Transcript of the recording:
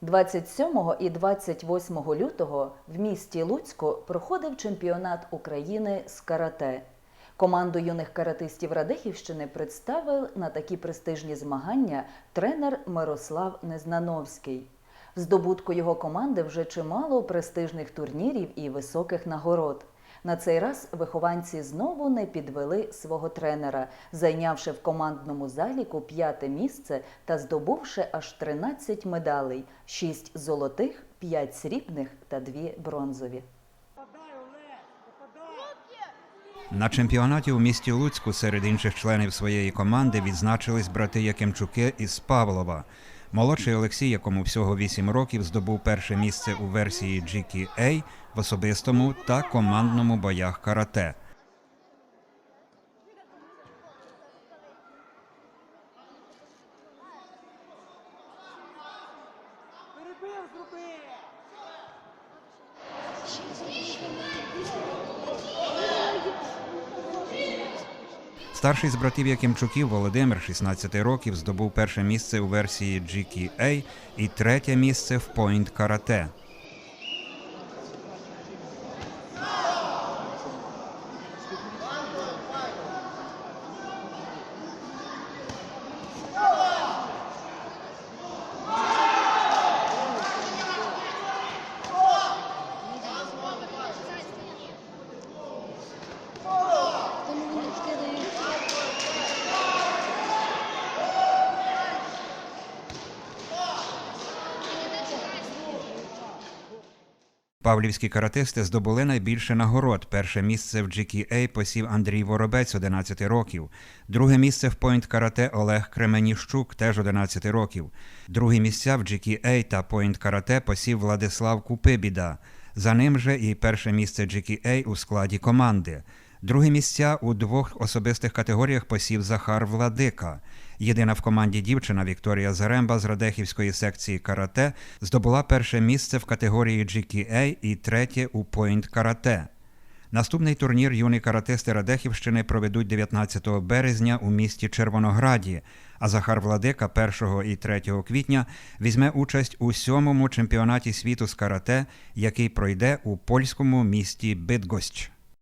27 і 28 лютого в місті Луцьку проходив чемпіонат України з карате. Команду юних каратистів Радехівщини представив на такі престижні змагання тренер Мирослав Незнановський. В здобутку його команди вже чимало престижних турнірів і високих нагород. На цей раз вихованці знову не підвели свого тренера, зайнявши в командному заліку п'яте місце та здобувши аж 13 медалей: 6 золотих, 5 срібних та 2 бронзові. На чемпіонаті у місті Луцьку серед інших членів своєї команди відзначились брати Якимчуки із Павлова. Молодший Олексій, якому всього 8 років, здобув перше місце у версії GKA в особистому та командному боях карате. Перебив Старший з братів Якимчуків Володимир, 16 років, здобув перше місце у версії GKA і третє місце в Point карате. Павлівські каратисти здобули найбільше нагород. Перше місце в GKA посів Андрій Воробець, 11 років. Друге місце в Point карате Олег Кременіщук, теж 11 років. Другі місця в GKA та Point карате посів Владислав Купибіда. За ним же і перше місце GKA у складі команди. Другі місця у двох особистих категоріях посів Захар Владика. Єдина в команді дівчина Вікторія Заремба з Радехівської секції карате здобула перше місце в категорії GKA і третє у Point карате. Наступний турнір юні каратисти Радехівщини проведуть 19 березня у місті Червонограді, а Захар Владика 1 і 3 квітня візьме участь у сьомому чемпіонаті світу з карате, який пройде у польському місті Бидгощ.